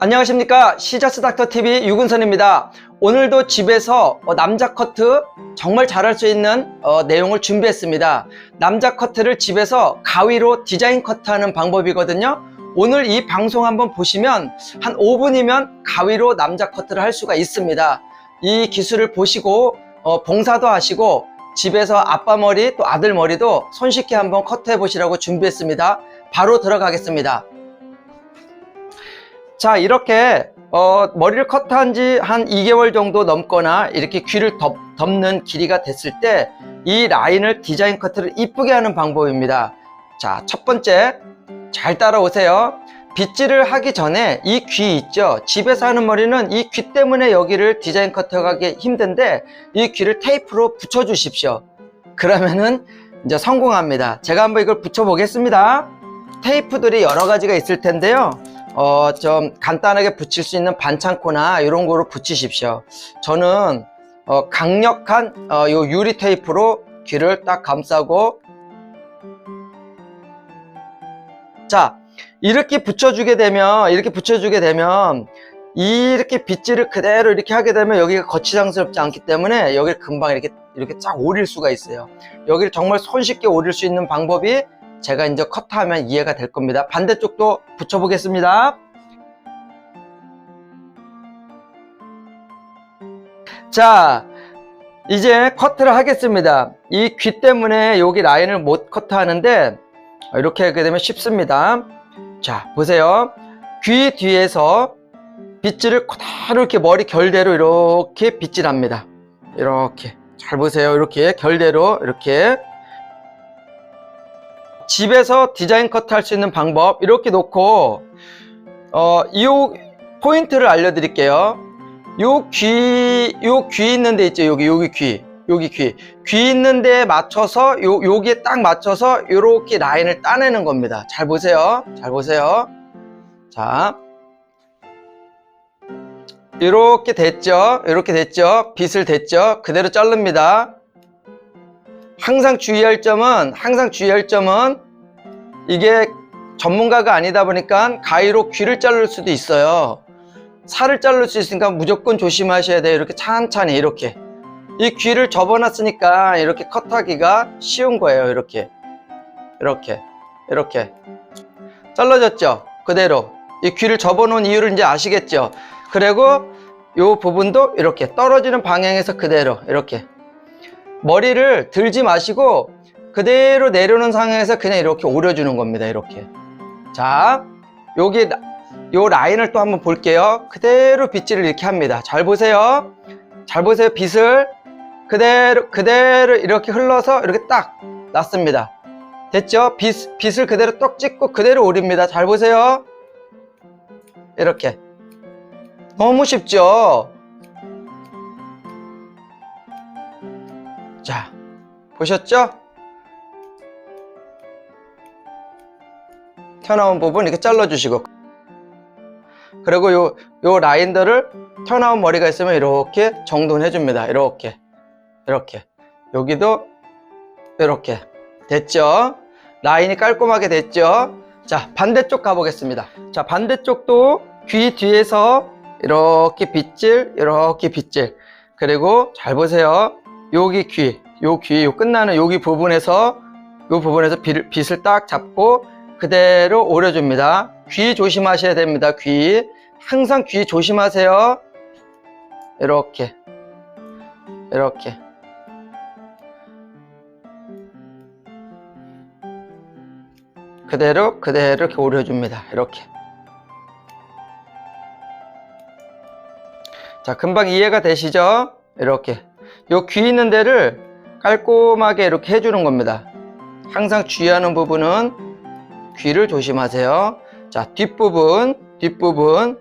안녕하십니까 시저스 닥터 TV 유근선입니다. 오늘도 집에서 어, 남자 커트 정말 잘할 수 있는 어, 내용을 준비했습니다. 남자 커트를 집에서 가위로 디자인 커트하는 방법이거든요. 오늘 이 방송 한번 보시면 한 5분이면 가위로 남자 커트를 할 수가 있습니다. 이 기술을 보시고 어, 봉사도 하시고 집에서 아빠 머리 또 아들 머리도 손쉽게 한번 커트해 보시라고 준비했습니다. 바로 들어가겠습니다. 자 이렇게 어, 머리를 커트한 지 한 2개월 정도 넘거나 이렇게 귀를 덮, 덮는 길이가 됐을 때 이 라인을 디자인 커트를 이쁘게 하는 방법입니다. 자 첫 번째 잘 따라오세요. 빗질을 하기 전에 이 귀 있죠? 집에서 하는 머리는 이 귀 때문에 여기를 디자인 커트하기 힘든데 이 귀를 테이프로 붙여 주십시오. 그러면은 이제 성공합니다. 제가 한번 이걸 붙여 보겠습니다. 테이프들이 여러 가지가 있을 텐데요 어, 좀 간단하게 붙일 수 있는 반창고나 이런 거로 붙이십시오. 저는 어, 강력한 어, 요 유리 테이프로 귀를 딱 감싸고 자 이렇게 붙여주게 되면 이렇게 붙여주게 되면 이렇게 빗질을 그대로 이렇게 하게 되면 여기가 거치장스럽지 않기 때문에 여기를 금방 이렇게 이렇게 쫙 오릴 수가 있어요. 여기를 정말 손쉽게 오릴 수 있는 방법이 제가 이제 커트하면 이해가 될 겁니다. 반대쪽도 붙여보겠습니다. 자, 이제 커트를 하겠습니다. 이 귀 때문에 여기 라인을 못 커트하는데 이렇게 하게 되면 쉽습니다. 자, 보세요. 귀 뒤에서 빗질을 그대로 이렇게 머리 결대로 이렇게 빗질합니다. 이렇게. 잘 보세요. 이렇게 결대로 이렇게 집에서 디자인 커트 할 수 있는 방법 이렇게 놓고 어, 이 포인트를 알려드릴게요. 요 귀, 요 귀 있는 데 있죠. 여기, 여기 귀. 여기 귀. 귀 있는 데에 맞춰서, 요, 여기에 딱 맞춰서, 요렇게 라인을 따내는 겁니다. 잘 보세요. 잘 보세요. 자. 이렇게 됐죠. 이렇게 됐죠. 빗을 됐죠. 그대로 자릅니다. 항상 주의할 점은 항상 주의할 점은 이게 전문가가 아니다 보니까 가위로 귀를 자를 수도 있어요. 살을 자를 수 있으니까 무조건 조심하셔야 돼요. 이렇게 찬찬히 이렇게 이 귀를 접어놨으니까 이렇게 컷하기가 쉬운 거예요. 이렇게 이렇게 이렇게 잘라졌죠. 그대로 이 귀를 접어놓은 이유를 이제 아시겠죠. 그리고 이 부분도 이렇게 떨어지는 방향에서 그대로 이렇게 머리를 들지 마시고 그대로 내려오는 상황에서 그냥 이렇게 오려주는 겁니다. 이렇게. 자, 여기 요 라인을 또 한번 볼게요. 그대로 빗질을 이렇게 합니다. 잘 보세요. 잘 보세요. 빗을 그대로 그대로 이렇게 흘러서 이렇게 딱 놨습니다. 됐죠? 빗, 빗을 그대로 떡 찍고 그대로 오립니다. 잘 보세요. 이렇게. 너무 쉽죠? 자, 보셨죠? 튀어나온 부분 이렇게 잘라주시고 그리고 요, 요 라인들을 튀어나온 머리가 있으면 이렇게 정돈해 줍니다. 이렇게 이렇게 여기도 이렇게 됐죠? 라인이 깔끔하게 됐죠? 자 반대쪽 가보겠습니다. 자 반대쪽도 귀 뒤에서 이렇게 빗질 이렇게 빗질 그리고 잘 보세요. 여기 귀, 요 귀, 요 끝나는 여기 부분에서 요 부분에서 빗을, 빗을 딱 잡고 그대로 오려줍니다. 귀 조심하셔야 됩니다. 귀. 항상 귀 조심하세요. 이렇게. 이렇게. 그대로, 그대로 이렇게 오려줍니다. 이렇게. 자, 금방 이해가 되시죠? 이렇게. 요 귀 있는 데를 깔끔하게 이렇게 해주는 겁니다. 항상 주의하는 부분은 귀를 조심하세요. 자, 뒷부분, 뒷부분,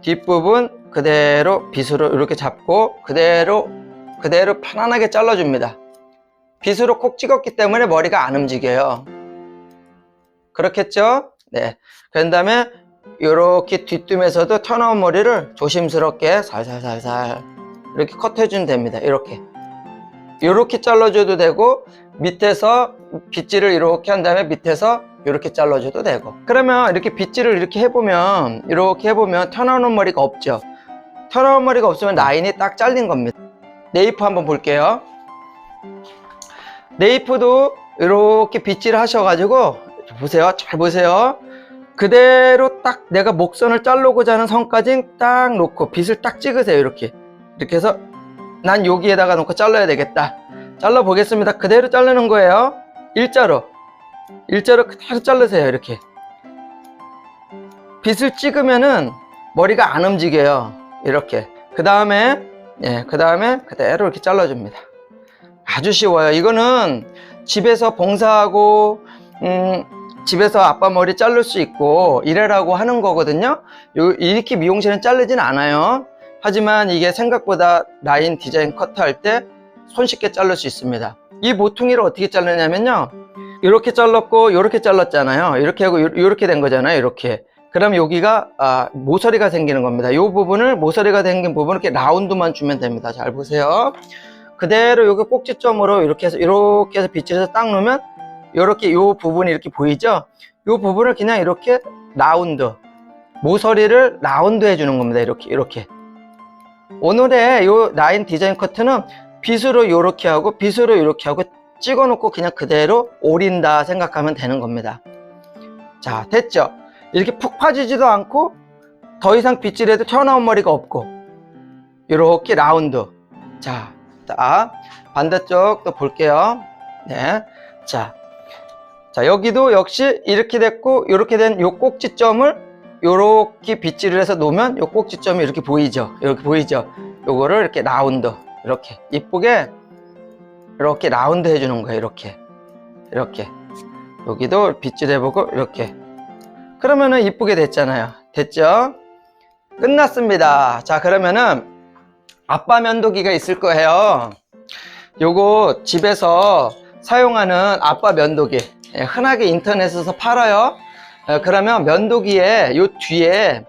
뒷부분 그대로 빗으로 이렇게 잡고 그대로, 그대로 편안하게 잘라줍니다. 빗으로 콕 찍었기 때문에 머리가 안 움직여요. 그렇겠죠? 네. 그런 다음에 이렇게 뒷뜸에서도 튀어나온 머리를 조심스럽게 살살살살 이렇게 컷해주면 됩니다. 이렇게. 이렇게 잘라줘도 되고 밑에서 빗질을 이렇게 한 다음에 밑에서 이렇게 잘라줘도 되고. 그러면 이렇게 빗질을 이렇게 해보면 이렇게 해보면 튀어나오는 머리가 없죠. 튀어나오는 머리가 없으면 라인이 딱 잘린 겁니다. 네이프 한번 볼게요. 네이프도 이렇게 빗질을 하셔가지고 보세요. 잘 보세요. 그대로 딱 내가 목선을 자르고자 하는 선까지 딱 놓고 빗을 딱 찍으세요 이렇게 이렇게 해서 난 여기에다가 놓고 잘라야 되겠다. 잘라 보겠습니다. 그대로 자르는 거예요. 일자로. 일자로 그대로 자르세요 이렇게. 빗을 찍으면은 머리가 안 움직여요. 이렇게. 그 다음에 예 그 다음에 그대로 이렇게 잘라줍니다. 아주 쉬워요. 이거는 집에서 봉사하고 음, 집에서 아빠 머리 자를 수 있고 이래라고 하는 거거든요. 요- 이렇게 미용실은 자르진 않아요 하지만 이게 생각보다 라인 디자인 커트 할 때 손쉽게 자를 수 있습니다. 이 모퉁이를 어떻게 자르냐면요. 이렇게 잘랐고 이렇게 잘랐잖아요. 이렇게 하고 이렇게 된 거잖아요 이렇게. 그럼 여기가 아, 모서리가 생기는 겁니다. 이 부분을 모서리가 생긴 부분을 이렇게 라운드만 주면 됩니다. 잘 보세요. 그대로 여기 꼭지점으로 이렇게 해서 이렇게 해서 빗질해서 딱 놓으면 이렇게 이 부분이 이렇게 보이죠? 이 부분을 그냥 이렇게 라운드 모서리를 라운드 해주는 겁니다. 이렇게 이렇게 오늘의 이 라인 디자인 커트는 빗으로 이렇게 하고 빗으로 이렇게 하고 찍어 놓고 그냥 그대로 오린다 생각하면 되는 겁니다. 자 됐죠? 이렇게 푹 빠지지도 않고 더 이상 빗질해도 튀어나온 머리가 없고 이렇게 라운드. 자, 자 반대쪽 또 볼게요. 네. 자, 자 여기도 역시 이렇게 됐고 이렇게 된 요 꼭지점을 요렇게 빗질을 해서 놓으면 요 꼭지점이 이렇게 보이죠? 이렇게 보이죠? 요거를 이렇게 라운드 이렇게. 이쁘게 이렇게 라운드 해주는 거예요 이렇게. 이렇게. 여기도 빗질 해보고 이렇게. 그러면은 이쁘게 됐잖아요. 됐죠? 끝났습니다. 자 그러면은 아빠 면도기가 있을 거예요. 요거 집에서 사용하는 아빠 면도기. 예, 흔하게 인터넷에서 팔아요 예, 그러면 면도기에 요 뒤에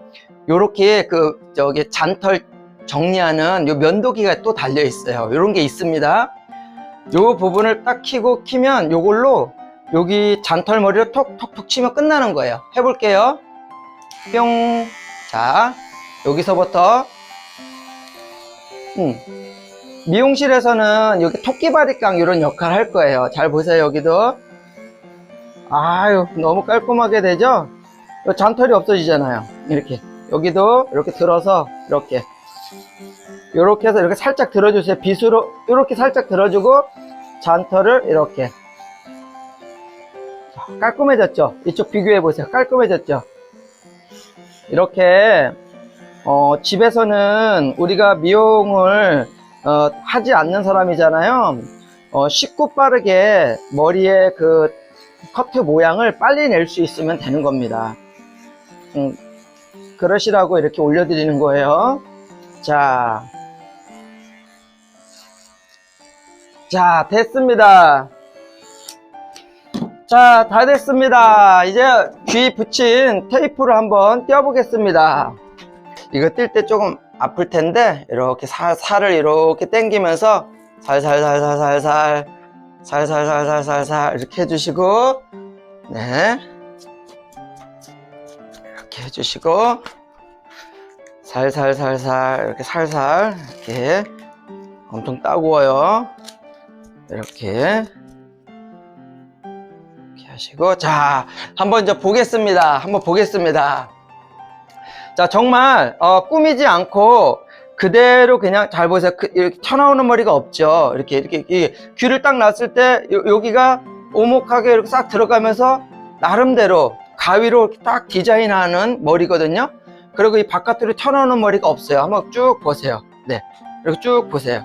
요렇게 그 저기 잔털 정리하는 요 면도기가 또 달려 있어요. 요런 게 있습니다. 요 부분을 딱 키고 키면 요걸로 여기 잔털 머리를 톡톡톡 치면 끝나는 거예요. 해볼게요. 뿅자 여기서부터. 음. 미용실에서는 여기 토끼바리깡 이런 역할 할 거예요. 잘 보세요 여기도 아유 너무 깔끔하게 되죠? 요 잔털이 없어지잖아요. 이렇게. 여기도 이렇게 들어서 이렇게. 이렇게 해서 이렇게 살짝 들어주세요. 빗으로 이렇게 살짝 들어주고 잔털을 이렇게. 자, 깔끔해졌죠? 이쪽 비교해 보세요. 깔끔해졌죠? 이렇게 어, 집에서는 우리가 미용을 어, 하지 않는 사람이잖아요. 어, 쉽고 빠르게 머리에 그 커트 모양을 빨리 낼 수 있으면 되는 겁니다. 음, 그러시라고 이렇게 올려드리는 거예요. 자, 자 됐습니다. 자 다 됐습니다. 이제 귀 붙인 테이프를 한번 떼어 보겠습니다. 이거 뛸때 조금 아플 텐데 이렇게 살, 살을 이렇게 당기면서 살살살살살살 살살살살살살 이렇게 해주시고 네. 이렇게 해주시고 살살살살 이렇게 살살 이렇게 엄청 따구워요. 이렇게. 이렇게 하시고 자 한번 이제 보겠습니다. 한번 보겠습니다. 자 정말 어, 꾸미지 않고 그대로 그냥 잘 보세요. 그, 이렇게 튀어나오는 머리가 없죠. 이렇게 이렇게 이 귀를 딱 놨을 때 요- 여기가 오목하게 이렇게 싹 들어가면서 나름대로 가위로 이렇게 딱 디자인하는 머리거든요. 그리고 이 바깥으로 튀어나오는 머리가 없어요. 한번 쭉 보세요. 네. 이렇게 쭉 보세요.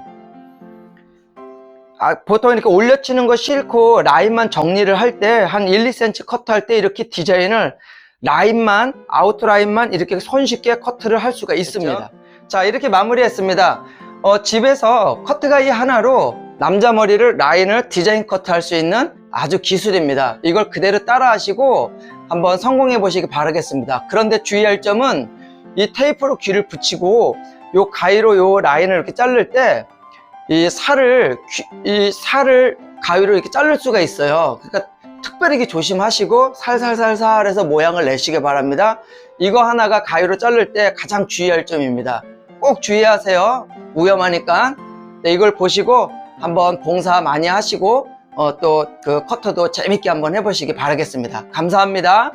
아, 보통 이렇게 올려치는 거 싫고 라인만 정리를 할 때 한 1, 2cm 커트 할 때 이렇게 디자인을 라인만 아웃라인만 이렇게 손쉽게 커트를 할 수가 있습니다 자 이렇게 마무리했습니다 어, 집에서 커트가이 하나로 남자 머리를 라인을 디자인 커트 할 수 있는 아주 기술입니다 이걸 그대로 따라 하시고 한번 성공해 보시기 바라겠습니다 그런데 주의할 점은 이 테이프로 귀를 붙이고 요 가위로 요 라인을 이렇게 자를 때 이 살을 귀- 이 살을 가위로 이렇게 자를 수가 있어요 그러니까 특별히 조심하시고 살살살살 해서 모양을 내시기 바랍니다. 이거 하나가 가위로 자를 때 가장 주의할 점입니다. 꼭 주의하세요. 위험하니까. 네, 이걸 보시고 한번 봉사 많이 하시고 어, 또 그 커터도 재밌게 한번 해보시기 바라겠습니다. 감사합니다.